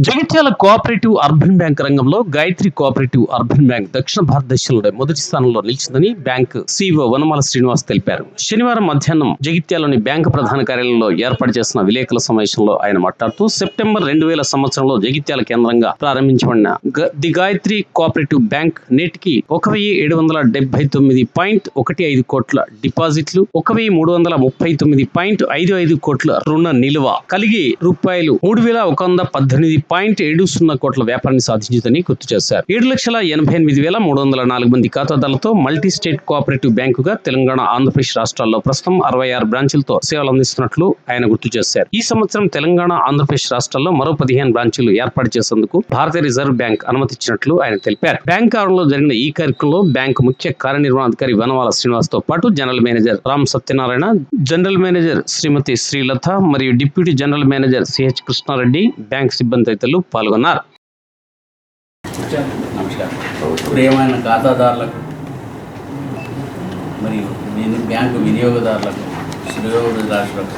Jagtial cooperative urban bank రంగంలో Gayatri cooperative urban bank దక్షిణ భారతదేశంలో మొదటి స్థానంలో నిలిచిందని బ్యాంక్ సీఈఓ వనమాల శ్రీనివాస్ తెలిపారు. శనివారం మధ్యాహ్నం జగిత్యాలోని బ్యాంక్ ప్రధాన కార్యాలయంలో ఏర్పాటు చేసిన విలేకరుల సమావేశంలో ఆయన మాట్లాడుతూ సెప్టెంబర్ రెండు వేల సంవత్సరంలో జగిత్యాల కేంద్రంగా ప్రారంభించబడిన గ- ది గాయత్రి కోఆపరేటివ్ బ్యాంక్ నేటికి ఒక వెయ్యి ఏడు వందల డెబ్బై తొమ్మిది పాయింట్ ఒకటి ఐదు కోట్ల డిపాజిట్లు ఒక వెయ్యి మూడు వందల ముప్పై తొమ్మిది పాయింట్ ఐదు ఐదు కోట్ల రుణ నిల్వ కలిగి రూపాయలు మూడు వేల ఒక వంద పద్దెనిమిది పాయింట్ ఏడు సున్నా కోట్ల వ్యాపారాన్ని సాధించిందని గుర్తు చేశారు. ఏడు లక్షల ఎనభై ఎనిమిది వేల మూడు వందల నాలుగు మంది ఖాతాదారులతో మల్టీ స్టేట్ కోఆపరేటివ్ బ్యాంకుగా తెలంగాణ ఆంధ్రప్రదేశ్ రాష్ట్రాల్లో ప్రస్తుతం అరవై ఆరు బ్రాంచ్లతో సేవలు అందిస్తున్నట్లు ఆయన గుర్తు చేశారు. ఈ సంవత్సరం తెలంగాణ ఆంధ్రప్రదేశ్ రాష్ట్రాల్లో మరో పదిహేను బ్రాంచీలు ఏర్పాటు చేసేందుకు భారతీయ రిజర్వ్ బ్యాంక్ అనుమతిచ్చినట్లు ఆయన తెలిపారు. బ్యాంక్ ఆవరణలో జరిగిన ఈ కార్యక్రమంలో బ్యాంకు ముఖ్య కార్యనిర్వహణాధికారి వనవాల శ్రీనివాస్తో పాటు general manager Ram Satyanarayana general manager Shrimati Srilatha మరియు deputy general manager CH Krishna Reddy bank సిబ్బంది తదితరులు పాల్గొన్నారు. ప్రియమైన ఖాతాదారులకు మరియు విని- బ్యాంకు వినియోగదారులకు శ్రేయోభిలాషులకు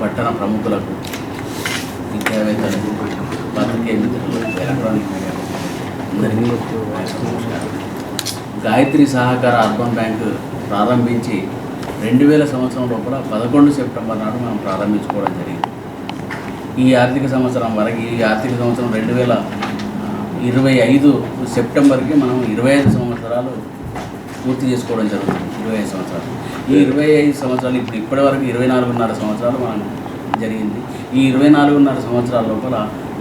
పట్టణ ప్రముఖులకు విద్యావేత్తలకు పత్రికే మిత్రులకు ఎలక్ట్రానిక్ అందరికీ నమస్కారం. గాయత్రి సహకార అర్బన్ బ్యాంకు ప్రారంభించి రెండు వేల సంవత్సరం లోపల పదకొండు సెప్టెంబర్ నాడు మనం ప్రారంభించుకోవడం జరిగింది. ఈ ఆర్థిక సంవత్సరం వరకు ఈ ఆర్థిక సంవత్సరం రెండు వేల ఇరవై ఐదు సెప్టెంబర్కి మనం ఇరవై ఐదు సంవత్సరాలు పూర్తి చేసుకోవడం జరుగుతుంది ఇరవై ఐదు సంవత్సరాలు. ఈ ఇరవై ఐదు సంవత్సరాలు ఇప్పుడు ఇప్పటి వరకు ఇరవై నాలుగున్నర సంవత్సరాలు మనం జరిగింది. ఈ ఇరవై నాలుగున్నర సంవత్సరాల లోపల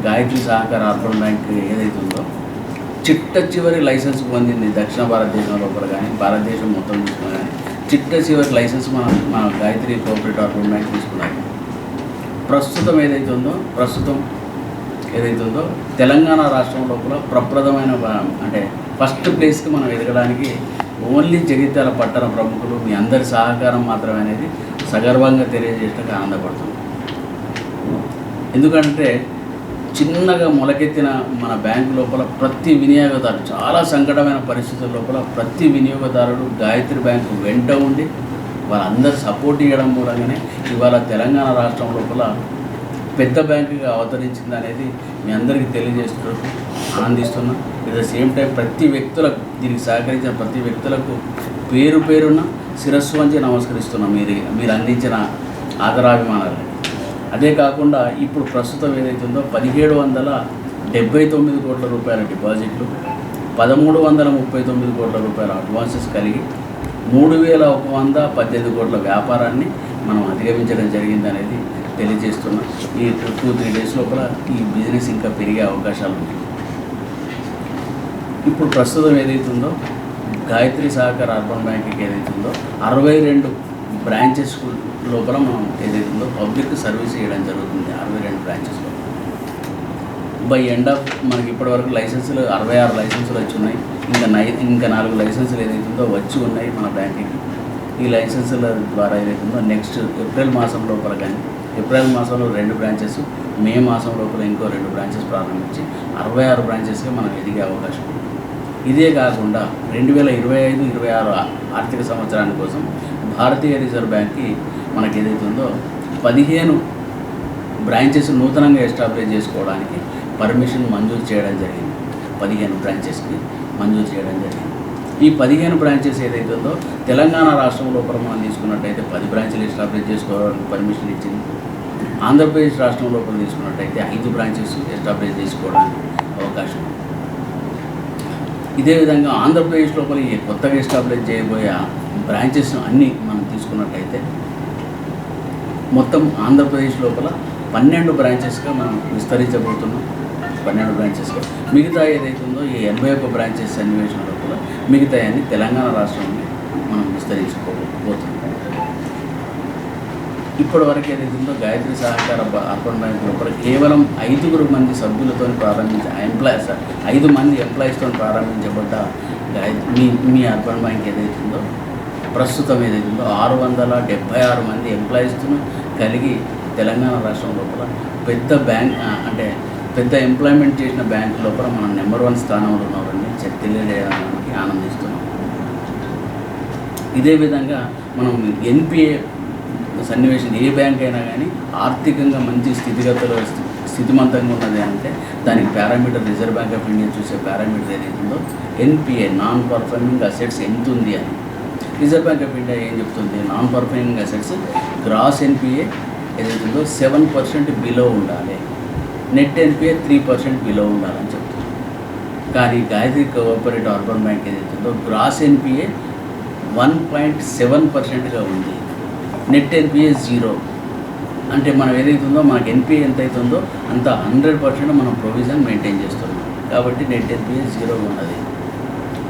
గాయత్రి సహకార అర్బన్ బ్యాంక్ ఏదైతే ఉందో చిట్ట చివరి లైసెన్స్ పొందింది దక్షిణ భారతదేశం లోపల కానీ భారతదేశం మొత్తం తీసుకున్నా కానీ చిట్ట చివరి లైసెన్స్ మనం మన గాయత్రి కోఆపరేటివ్ అర్బన్ బ్యాంక్ తీసుకున్నాం ప్రస్తుతం ఏదైతే ఉందో ప్రస్తుతం ఏదైతే ఉందో తెలంగాణ రాష్ట్రం లోపల ప్రప్రదమైన అంటే ఫస్ట్ ప్లేస్కి మనం ఎదగడానికి ఓన్లీ జగిత్యాల పట్టణ ప్రముఖులు మీ అందరి సహకారం మాత్రమే అనేది సగర్వంగా తెలియజేయడానికి ఆనందపడుతుంది ఎందుకంటే చిన్నగా మొలకెత్తిన మన బ్యాంకు లోపల ప్రతి వినియోగదారు చాలా సంకటమైన పరిస్థితుల లోపల ప్రతి వినియోగదారుడు గాయత్రి బ్యాంకు వెంట ఉండి వాళ్ళందరూ సపోర్ట్ ఇవ్వడం మూలంగానే ఇవాళ తెలంగాణ రాష్ట్రం లోపల పెద్ద బ్యాంకుగా అవతరించింది అనేది మీ అందరికీ తెలియజేస్తున్నారు ఆనందిస్తున్నాం. ఇట్ ద సేమ్ టైం ప్రతి వ్యక్తులకు దీనికి సహకరించిన ప్రతి వ్యక్తులకు పేరు పేరున శిరస్సు వంచి నమస్కరిస్తున్నాం. మీరు మీరు అందించిన ఆదరాభిమానాలు. అదే కాకుండా ఇప్పుడు ప్రస్తుతం ఏదైతే ఉందో పదిహేడు వందల డెబ్బై తొమ్మిది కోట్ల రూపాయల డిపాజిట్లు పదమూడు వందల ముప్పై తొమ్మిది కోట్ల రూపాయల అడ్వాన్సెస్ కలిగి మూడు వేల ఒక వంద పద్దెనిమిది కోట్ల వ్యాపారాన్ని మనం అధిగమించడం జరిగింది అనేది తెలియజేస్తున్నాం. ఈ టూ త్రీ డేస్ లోపల ఈ బిజినెస్ ఇంకా పెరిగే అవకాశాలు ఉన్నాయి. ఇప్పుడు ప్రస్తుతం ఏదైతుందో గాయత్రి సహకార అర్బన్ బ్యాంక్కి ఏదైతుందో అరవై రెండు బ్రాంచెస్ లోపల మనం ఏదైతుందో పబ్లిక్ సర్వీస్ చేయడం జరుగుతుంది అరవై రెండు బ్రాంచెస్లో బై ఎండ్ ఆఫ్ మనకి ఇప్పటివరకు లైసెన్సులు అరవై ఆరు లైసెన్సులు వచ్చి ఉన్నాయి. ఇంకా నై ఇంకా నాలుగు లైసెన్సులు ఏదైతుందో వచ్చి ఉన్నాయి మన బ్యాంకింగ్ ఈ లైసెన్సుల ద్వారా ఏదైతుందో ఉందో నెక్స్ట్ ఏప్రిల్ మాసం లోపల కానీ ఏప్రిల్ మాసంలో రెండు బ్రాంచెస్ మే మాసం లోపల ఇంకో రెండు బ్రాంచెస్ ప్రారంభించి అరవై ఆరు బ్రాంచెస్గా మనం ఎదిగే అవకాశం ఉంది. ఇదే కాకుండా రెండు వేల ఇరవై ఐదు ఇరవై ఆరు ఆర్థిక సంవత్సరాని కోసం భారతీయ రిజర్వ్ బ్యాంక్కి మనకి ఏదైతుందో పదిహేను బ్రాంచెస్ నూతనంగా ఎస్టాబ్లిష్ చేసుకోవడానికి పర్మిషన్ మంజూరు చేయడం జరిగింది. పదిహేను బ్రాంచెస్కి మంజూరు చేయడం జరిగింది. ఈ పదిహేను బ్రాంచెస్ ఏదైతే ఉందో తెలంగాణ రాష్ట్రం లోపల మనం తీసుకున్నట్టయితే పది బ్రాంచ్లు ఎస్టాబ్లిష్ చేసుకోవడానికి పర్మిషన్ ఇచ్చింది. ఆంధ్రప్రదేశ్ రాష్ట్రం లోపల తీసుకున్నట్టయితే ఐదు బ్రాంచెస్ ఎస్టాబ్లిష్ చేసుకోవడానికి అవకాశం ఉంది. ఇదే విధంగా ఆంధ్రప్రదేశ్ లోపల ఈ కొత్తగా ఎస్టాబ్లిష్ చేయబోయే బ్రాంచెస్ అన్నీ మనం తీసుకున్నట్టయితే మొత్తం ఆంధ్రప్రదేశ్ లోపల పన్నెండు బ్రాంచెస్గా మనం విస్తరించబోతున్నాం. పన్నెండు బ్రాంచెస్లో మిగతా ఏదైతే ఉందో ఈ ఎనభై ఒక్క బ్రాంచెస్ సన్నివేశం లోపల మిగతా అన్ని తెలంగాణ రాష్ట్రంలో మనం విస్తరించుకోబోతున్నాం. ఇప్పటి వరకు ఏదైతే ఉందో గాయత్రి సహకార బ- అర్బన్ బ్యాంక్ లోపల కేవలం ఐదుగురు మంది సభ్యులతో ప్రారంభించ ఎంప్లాయీస్ ఐదు మంది ఎంప్లాయీస్తో ప్రారంభించబడ్డ గాయత్రి మీ మీ అర్బన్ బ్యాంక్ ఏదైతే ఉందో ప్రస్తుతం ఏదైతే ఉందో ఆరు వందల డెబ్బై ఆరు మంది ఎంప్లాయీస్తో కలిగి తెలంగాణ రాష్ట్రం లోపల పెద్ద బ్యాంక్ అంటే పెద్ద ఎంప్లాయ్మెంట్ చేసిన బ్యాంక్ లోపల మనం నెంబర్ వన్ స్థానంలో ఉన్నామని తెలియజేయడానికి ఆనందిస్తున్నాం. ఇదే విధంగా మనం ఎన్పిఏ సన్నివేశం ఏ బ్యాంక్ అయినా కానీ ఆర్థికంగా మంచి స్థితిగతులు స్థితిమంతంగా ఉన్నది అంటే దానికి parameter reserve bank of India చూసే పారామీటర్ ఏదైతుందో ఎన్పిఏ నాన్ పర్ఫార్మింగ్ అసెట్స్ ఎంత ఉంది అని. రిజర్వ్ బ్యాంక్ ఆఫ్ ఇండియా ఏం చెప్తుంది? Non performing assets gross NPA ఏదైతుందో సెవెన్ పర్సెంట్ బిలో ఉండాలి. Net NPA three percent below ఉండాలని చెప్తున్నారు. కానీ గాయత్రి కోఆపరేటివ్ అర్బన్ బ్యాంక్ ఏదైతుందో gross NPA one point seven పర్సెంట్గా ఉంది. నెట్ ఎన్పిఏ జీరో అంటే మనం ఏదైతుందో మనకు ఎన్పిఏ ఎంత అవుతుందో అంత హండ్రెడ్ పర్సెంట్ మనం ప్రొవిజన్ మెయింటైన్ చేస్తున్నాం. కాబట్టి నెట్ ఎన్పిఏ జీరో ఉన్నది.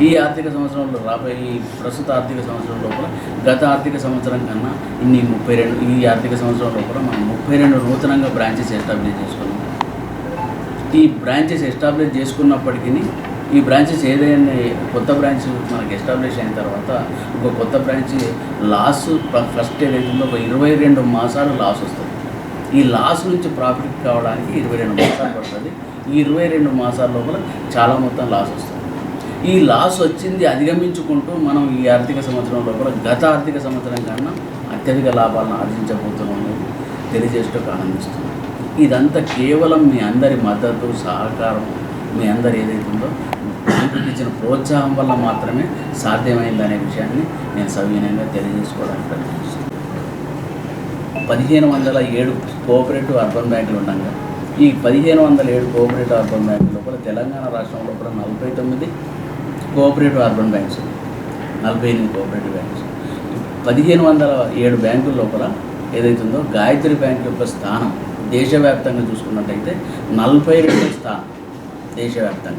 ఈ ఆర్థిక సంవత్సరంలో రాబోయే ఈ ప్రస్తుత ఆర్థిక సంవత్సరం లోపల గత ఆర్థిక సంవత్సరం కన్నా ఇన్ని ముప్పై రెండు ఈ ఆర్థిక సంవత్సరం లోపల మనం ముప్పై రెండు నూతనంగా బ్రాంచెస్ ఎస్టాబ్లిష్ చేసుకున్నాం. ఈ బ్రాంచెస్ ఎస్టాబ్లిష్ చేసుకున్నప్పటికీ ఈ బ్రాంచెస్ ఏదైనా కొత్త బ్రాంచ్ మనకి ఎస్టాబ్లిష్ అయిన తర్వాత ఒక కొత్త బ్రాంచ్ లాస్ ఫస్ట్ ఏదైతుందో ఒక ఇరవై రెండు మాసాలు లాస్ వస్తుంది. ఈ లాస్ నుంచి ప్రాఫిట్ కావడానికి ఇరవై రెండు మాసాలు పడుతుంది. ఈ ఇరవై రెండు మాసాల లోపల చాలా మొత్తం లాస్ వస్తుంది. ఈ లాస్ వచ్చింది అధిగమించుకుంటూ మనం ఈ ఆర్థిక సంవత్సరం లోపల గత ఆర్థిక సంవత్సరం కన్నా అత్యధిక లాభాలను ఆర్జించబోతున్నాం అనేది తెలియజేస్తూ ఆనందిస్తుంది ఇదంతా కేవలం మీ అందరి మద్దతు సహకారం మీ అందరు ఏదైతుందో ఉందో ఇచ్చిన ప్రోత్సాహం వల్ల మాత్రమే సాధ్యమైందనే విషయాన్ని నేను సవినయంగా తెలియజేసుకోవడానికి ప్రయత్నిస్తున్నాను. పదిహేను వందల ఏడు కోఆపరేటివ్ అర్బన్ బ్యాంకులు ఉండగా ఈ పదిహేను వందల ఏడు కోఆపరేటివ్ అర్బన్ బ్యాంకుల లోపల తెలంగాణ రాష్ట్రం లోపల నలభై తొమ్మిది కోఆపరేటివ్ అర్బన్ బ్యాంక్స్ నలభై ఎనిమిది కోఆపరేటివ్ బ్యాంక్స్ పదిహేను వందల ఏడు బ్యాంకుల లోపల ఏదైతుందో గాయత్రి బ్యాంక్ యొక్క స్థానం దేశవ్యాప్తంగా చూసుకున్నట్టయితే నలభై రెండు స్థానం దేశవ్యాప్తంగా.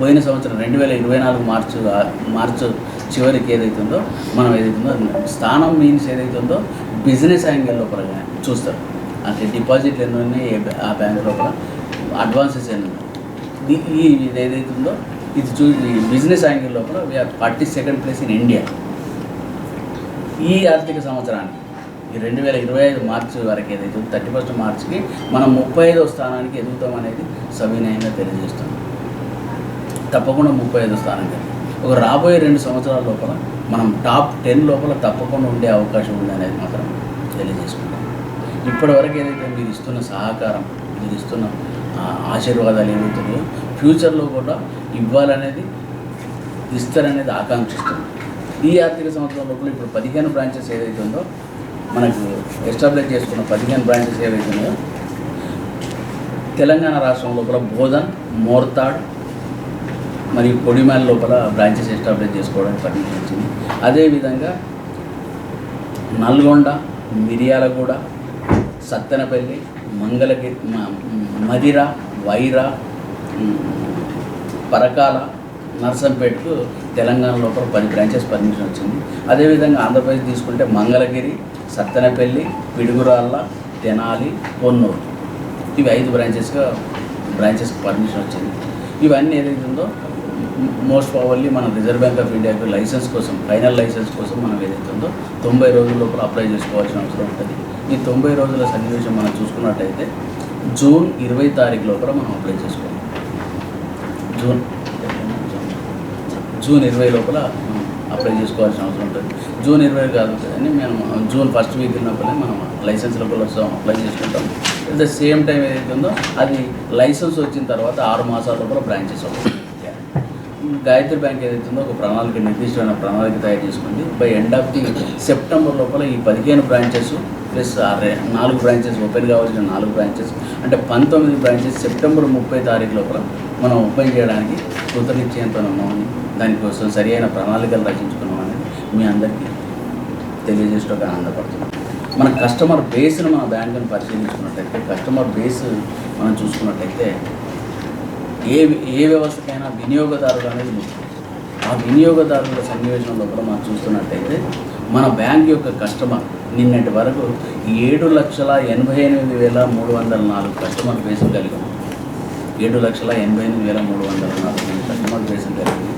పోయిన సంవత్సరం రెండు వేల ఇరవై నాలుగు మార్చు మార్చు చివరికి ఏదైతుందో మనం ఏదైతుందో స్థానం మీన్స్ ఏదైతుందో బిజినెస్ యాంగిల్ లోపల చూస్తారు. అంటే డిపాజిట్లు ఎన్ని ఉన్నాయి ఆ బ్యాంక్ లోపల అడ్వాన్సెస్ ఎన్ని ఉన్నాయి. ఇది- ఈ ఇది ఏదైతుందో ఇది చూ ఈ బిజినెస్ యాంగిల్ లోపల we are forty second place in India ఈ ఆర్థిక సంవత్సరానికి ఈ రెండు వేల ఇరవై ఐదు మార్చి వరకు ఏదైతే థర్టీ ఫస్ట్ మార్చికి మనం ముప్పై ఐదో స్థానానికి ఎదుగుతాం అనేది సవినయంగా తెలియజేస్తాం. తప్పకుండా ముప్పై ఐదో స్థానానికి. ఒక రాబోయే రెండు సంవత్సరాల లోపల మనం టాప్ టెన్ లోపల తప్పకుండా ఉండే అవకాశం ఉంది అనేది మాత్రం తెలియజేసుకుంటాం. ఇప్పటివరకు ఏదైతే మీరు ఇస్తున్న సహకారం మీరు ఇస్తున్న ఆశీర్వాదాలు ఏమవుతున్నాయో ఫ్యూచర్లో కూడా ఇవ్వాలనేది ఇస్తారనేది ఆకాంక్షిస్తుంది ఈ ఆర్థిక సంవత్సరం లోపల ఇప్పుడు పదిహేను బ్రాంచెస్ ఏదైతే ఉందో మనకు ఎస్టాబ్లిష్ చేసుకున్న పదిహేను బ్రాంచెస్ ఏవైతే ఉన్నాయో తెలంగాణ రాష్ట్రం లోపల బోధన్ మోర్తాడ్ మరియు కొడిమాల లోపల బ్రాంచెస్ ఎస్టాబ్లిష్ చేసుకోవడానికి పర్మిషన్ వచ్చింది. అదేవిధంగా నల్గొండ మిర్యాలగూడ సత్తెనపల్లి మంగళగిరి మదిర వైరా పరకాల నర్సంపేటకు తెలంగాణ లోపల పది బ్రాంచెస్ పర్మిషన్ వచ్చింది. అదేవిధంగా ఆంధ్రప్రదేశ్ తీసుకుంటే మంగళగిరి సత్తెనపల్లి పిడుగురాళ్ళ తెనాలి పొన్నూరు. ఇవి ఐదు బ్రాంచెస్గా బ్రాంచెస్కి పర్మిషన్ వచ్చింది. ఇవన్నీ ఏదైతే ఉందో మోస్ట్ ప్రాబర్లీ మన రిజర్వ్ బ్యాంక్ ఆఫ్ ఇండియాకి లైసెన్స్ కోసం ఫైనల్ లైసెన్స్ కోసం మనం ఏదైతే ఉందో తొంభై రోజుల లోపల అప్లై చేసుకోవాల్సిన అవసరం ఉంటుంది. ఈ తొంభై రోజుల సన్నివేశం మనం చూసుకున్నట్టయితే జూన్ ఇరవై తారీఖు లోపల మనం అప్లై చేసుకోవాలి. జూన్ జూన్ ఇరవై లోపల అప్లై చేసుకోవాల్సిన అవసరం ఉంటుంది. జూన్ ఇరవై కాదు కానీ మేము జూన్ ఫస్ట్ వీక్ లోపలే మనం లైసెన్స్ లోపల వస్తాం అప్లై చేసుకుంటాం. అట్ ద సేమ్ టైం ఏదైతుందో ఉందో అది లైసెన్స్ వచ్చిన తర్వాత ఆరు మాసాల లోపల బ్రాంచెస్ అవుతుంది గాయత్రి బ్యాంక్ ఏదైతుందో ఒక ప్రణాళిక నిర్దిష్టమైన ప్రణాళిక తయారు చేసుకుంది. By end of the September లోపల ఈ పదిహేను బ్రాంచెస్ ప్లస్ నాలుగు బ్రాంచెస్ ఓపెన్ కావాల్సిన నాలుగు బ్రాంచెస్ అంటే పంతొమ్మిది బ్రాంచెస్ సెప్టెంబర్ ముప్పై తారీఖు లోపల మనం ఓపెన్ చేయడానికి కృతనిశ్చయంతో ఉన్నామని దానికోసం సరి అయిన ప్రణాళికలు రచించుకున్నామని మీ అందరికీ ఒక ఆనందపడుతున్నాం. మన కస్టమర్ బేస్ను మన బ్యాంకును పరిశీలించుకున్నట్టయితే కస్టమర్ బేస్ మనం చూసుకున్నట్టయితే ఏ ఏ వ్యవస్థకైనా వినియోగదారులు అనేది ముఖ్యం. ఆ వినియోగదారుల సన్నివేశంలో కూడా మనం చూస్తున్నట్టయితే మన బ్యాంక్ యొక్క కస్టమర్ నిన్నటి వరకు ఏడు లక్షల ఎనభై ఎనిమిది వేల మూడు వందల నాలుగు కస్టమర్ బేస్ కలిగి ఉంది ఏడు లక్షల ఎనభై ఎనిమిది వేల మూడు వందల నలభై మంది కస్టమర్ బేస్ కలిగి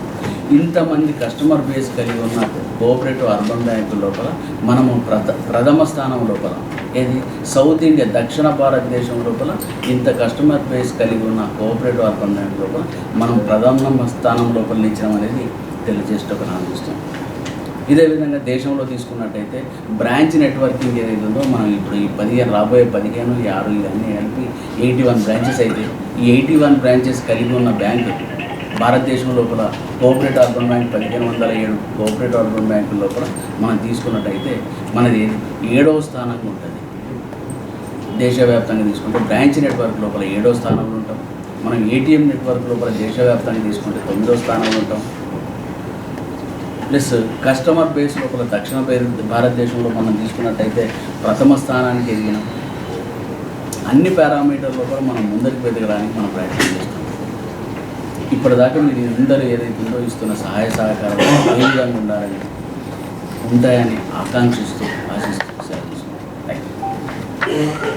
ఇంతమంది కస్టమర్ బేస్ కలిగి ఉన్న కోఆపరేటివ్ అర్బన్ బ్యాంకు లోపల మనము ప్రథ ప్రథమ స్థానం లోపల ఏది? సౌత్ ఇండియా దక్షిణ భారతదేశం లోపల ఇంత కస్టమర్ బేస్ కలిగి ఉన్న కోఆపరేటివ్ అర్బన్ బ్యాంక్ లోపల మనం ప్రథమ స్థానం లోపల నిలిచడం అనేది తెలియజేసేటప్పుడు ఆనందిస్తాం ఇదే విధంగా దేశంలో తీసుకున్నట్టయితే బ్రాంచ్ నెట్వర్కింగ్ ఏదైతే ఉందో మనం ఇప్పుడు ఈ పదిహేను రాబోయే పదిహేను ఈ ఆరు ఇవన్నీ కలిపి ఎయిటీ వన్ బ్రాంచెస్ అయితే ఎయిటీ వన్ బ్రాంచెస్ కలిగి ఉన్న బ్యాంకు భారతదేశం లోపల కోఆపరేటివ్ అర్బన్ బ్యాంక్ పదిహేను వందల ఏడు కోఆపరేటివ్ అర్బన్ బ్యాంకుల లోపల మనం తీసుకున్నట్టయితే మనది ఏడవ స్థానంగా ఉంటుంది. దేశవ్యాప్తంగా తీసుకుంటే బ్రాంచ్ నెట్వర్క్ లోపల ఏడో స్థానంలో ఉంటాం. మనం ఏటీఎం నెట్వర్క్ లోపల దేశవ్యాప్తంగా తీసుకుంటే తొమ్మిదో స్థానంలో ఉంటాం. ప్లస్ కస్టమర్ బేస్ లోపల దక్షిణ పేరు భారతదేశంలో మనం తీసుకున్నట్టయితే ప్రథమ స్థానానికి ఎదిగినాం. అన్ని పారామీటర్లు కూడా మనం ముందరికి పెరగడానికి మనం ప్రయత్నం చేస్తాం. ఇప్పటిదాకా మీరు అందరూ ఏదైతే ఉందో ఇస్తున్న సహాయ సహకారం ఏ విధంగా ఉండాలని ఉంటాయని ఆకాంక్షిస్తూ ఆశిస్తూ సార్ థ్యాంక్ యూ